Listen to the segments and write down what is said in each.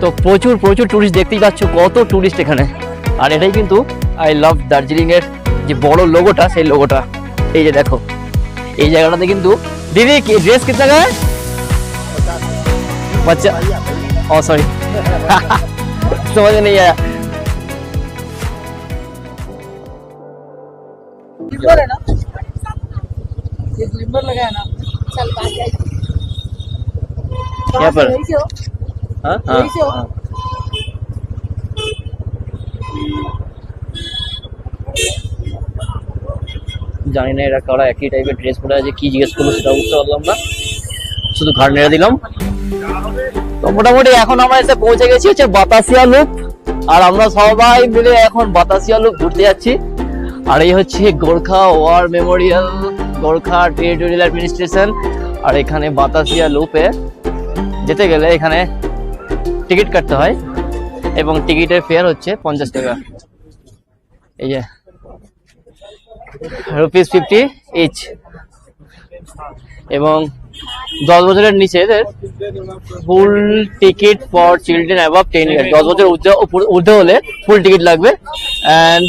তো প্রচুর প্রচুর টুরিস্ট দেখতেই পাচ্ছ কত টুরিস্ট এখানে আর এটাই কিন্তু আই লাভ দার্জিলিং এর যে বড় লোগোটা সেই লোগোটা এই যে দেখো এই জায়গাটাতে কিন্তু দিদি কি ড্রেস কিতনা का है बच्चा ओ सॉरी समझ में नहीं आया ग्लिम्बर है ना ये ग्लिम्बर लगा है ना चल बात है यहाँ पर হ্যাঁ, হ্যাঁ, হ্যাঁ। জানি না এরা কারা একই টাইপের ড্রেস পরে আছে কি জিজ্ঞেস করল সেটা বুঝতে পারলাম না। শুধু ঘাট নেড়ে দিলাম। তো মোটামুটি এখন আমরা এসে পৌঁছে গেছি হচ্ছে বাতাসিয়া লুপ আর আমরা সবাই মিলে এখন বাতাসিয়া লুপ ঘুরতে যাচ্ছি। আর এই হচ্ছে Gorkha war memorial Gorkha territorial administration আর এখানে বাতাসিয়া লুপে যেতে গেলে এখানে টিকিট কাটতে হয় এবং টিকিটের ফেয়ার হচ্ছে পঞ্চাশ টাকা। এই যে রুপিস ফিফটি ইচ এবং দশ বছরের নিচে এদের full ticket for children above ten year দশ বছর ঊর্ধ্বে হলে ফুল টিকিট লাগবে। And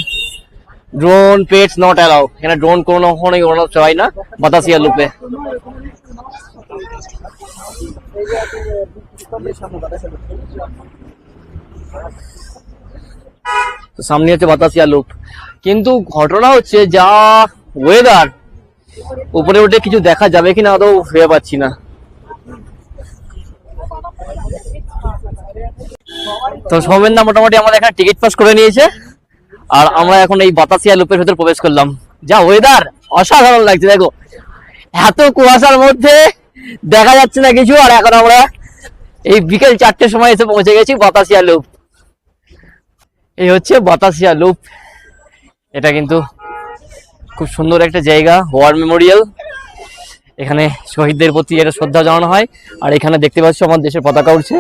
drone pets not allow এখানে ড্রোন কোনো কখনোই ওড়ানো না। বাতাসিয়া লুপে। সামনে হচ্ছে বাতাসিয়া লুপ। কিন্তু ঘটনা হচ্ছে যা ওয়েদার উপরে উঠে কিছু দেখা যাবে কিনা আদৌ ভেবে পাচ্ছি না। তো সৌমেন দা মোটামুটি আমাদের এখানে টিকিট পাস করে নিয়েছে। আর আমরা এখন এই বাতাসিয়া লুপের ভেতর প্রবেশ করলাম। যা ওয়েদার অসাধারণ লাগছে, দেখো। এত কুয়াশার মধ্যে দেখা যাচ্ছে না কিছু, আর এখন আমরা এই বিকেল চারটের সময় এসে পৌঁছে গেছি বাতাসিয়া লুপ। এই হচ্ছে বাতাসিয়া লুপ। এটা কিন্তু খুব সুন্দর একটা জায়গা ওয়ার মেমোরিয়াল এখানে শহীদদের প্রতি এটা শ্রদ্ধা জানানো হয়, আর এখানে দেখতে পাচ্ছি আমার দেশের পতাকা উঠছে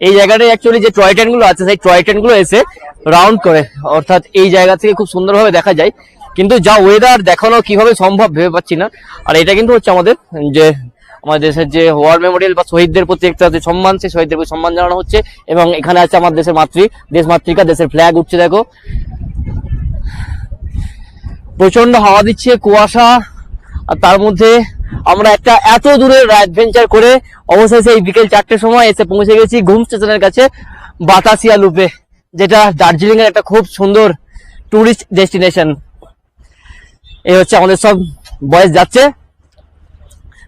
এই জায়গাটায় অ্যাকচুয়ালি যে টয় ট্রেনগুলো আছে, সেই টয় ট্রেনগুলো এসে রাউন্ড করে। অর্থাৎ এই জায়গা থেকে খুব সুন্দরভাবে দেখা যায়। কিন্তু যা ওয়েদার দেখানো কীভাবে সম্ভব ভেবে পাচ্ছি না। আর এটা কিন্তু হচ্ছে আমাদের যে, আমাদের দেশের যে ওয়ার মেমোরিয়াল বা শহীদদের প্রতি একটা যে সম্মান, সেই শহীদদের প্রতি সম্মান জানানো হচ্ছে। এবং এখানে আছে আমার দেশের মাতৃ দেশ মাতৃকা দেশের ফ্ল্যাগ উঠছে, দেখো। প্রচণ্ড হাওয়া দিচ্ছে কুয়াশা, আর তার মধ্যে আমরা একটা এত দূরের অ্যাডভেঞ্চার করে অবশেষে এই বিকেল চারটের সময় এসে পৌঁছে গেছি ঘুম স্টেশনের কাছে বাতাসিয়া লুপে যেটা দার্জিলিং এর একটা খুব সুন্দর টুরিস্ট ডেস্টিনেশন এই হচ্ছে আমাদের সব বয়স যাচ্ছে।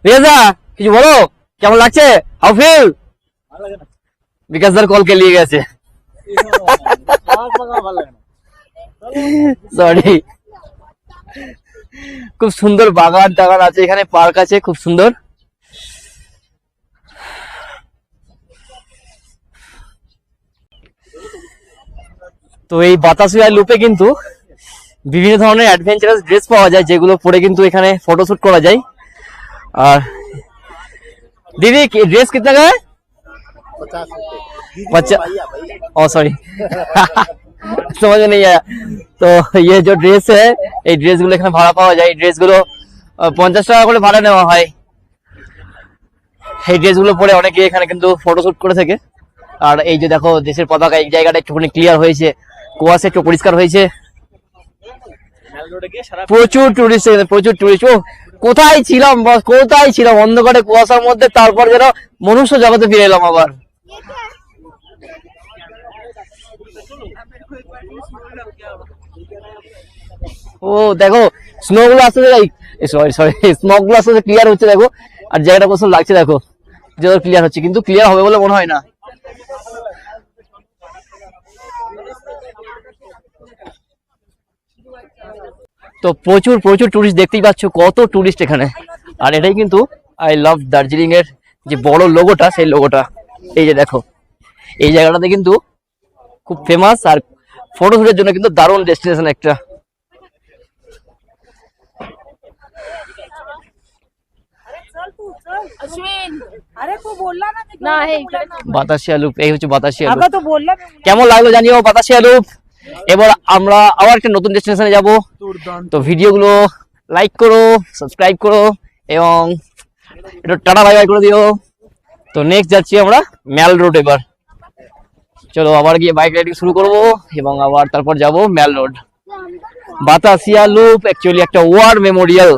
রেজা কিছু বলো? কেমন লাগছে? হাউ ফিল বিকাশ দার কল কে নিয়ে গেছে। সরি খুব সুন্দর বাগান টাগান আছে এখানে পার্ক আছে খুব সুন্দর তো এই বাতাসিয়া লুপে কিন্তু বিভিন্ন ধরনের অ্যাডভেঞ্চারাস ড্রেস পাওয়া যায় যেগুলো পরে কিন্তু এখানে ফটোশুট করা যায় আর दीदी ड्रेस कितना का है बच्चा ओ सॉरी समझ में नहीं आया তো ইয়ে যে ড্রেস এই ড্রেসগুলো এখানে ভাড়া পাওয়া যায়। এই ড্রেসগুলো পঞ্চাশ টাকা করে ভাড়া নেওয়া হয়। এই ড্রেসগুলো পরে অনেকে এখানে কিন্তু ফটোশুট করে থাকে। আর এই যে দেখো, দেশের পতাকা এই জায়গাটা একটুখানি ক্লিয়ার হয়েছে। কুয়াশা একটু পরিষ্কার হয়েছে। প্রচুর টুরিস্ট প্রচুর টুরিস্ট ও, কোথায় ছিলাম কোথায় ছিলাম? অন্ধকারে কুয়াশার মধ্যে, তারপর যেন মনুষ্য জগতে ফিরে এলাম আবার। ও, দেখো স্নো গুলো আসতে সরি সরি স্মগগুলো আসতে ক্লিয়ার হচ্ছে, দেখো, আর জায়গাটা সুন্দর লাগছে, দেখো, যে ক্লিয়ার হচ্ছে, কিন্তু ক্লিয়ার হবে বলে মনে হয় না। তো প্রচুর প্রচুর টুরিস্ট দেখতেই পাচ্ছ, কত টুরিস্ট এখানে। আর এটাই কিন্তু আই লাভ দার্জিলিং এর যে বড় লোগোটা সেই লোগোটা এই যে দেখো, এই জায়গাটাতে কিন্তু খুব ফেমাস আর ফটোশুটের জন্য কিন্তু দারুণ ডেস্টিনেশন একটা। হচ্ছে কেমন লাগল জানিও এবার আমরা আবার একটা নতুন তো ভিডিওগুলো লাইক করো সাবস্ক্রাইব করো এবং দিও। তো নেক্সট যাচ্ছি আমরা ম্যাল রোড এবার। চলো আবার গিয়ে বাইক রাইডিং শুরু করব এবং আবার তারপর যাব mall road Batasia loop actually একটা ওয়ার মেমোরিয়াল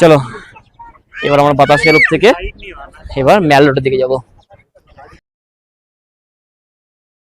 চলো, এবার আমার বাতাসিয়া লুপ থেকে এবার ম্যাল রোডের দিকে যাব।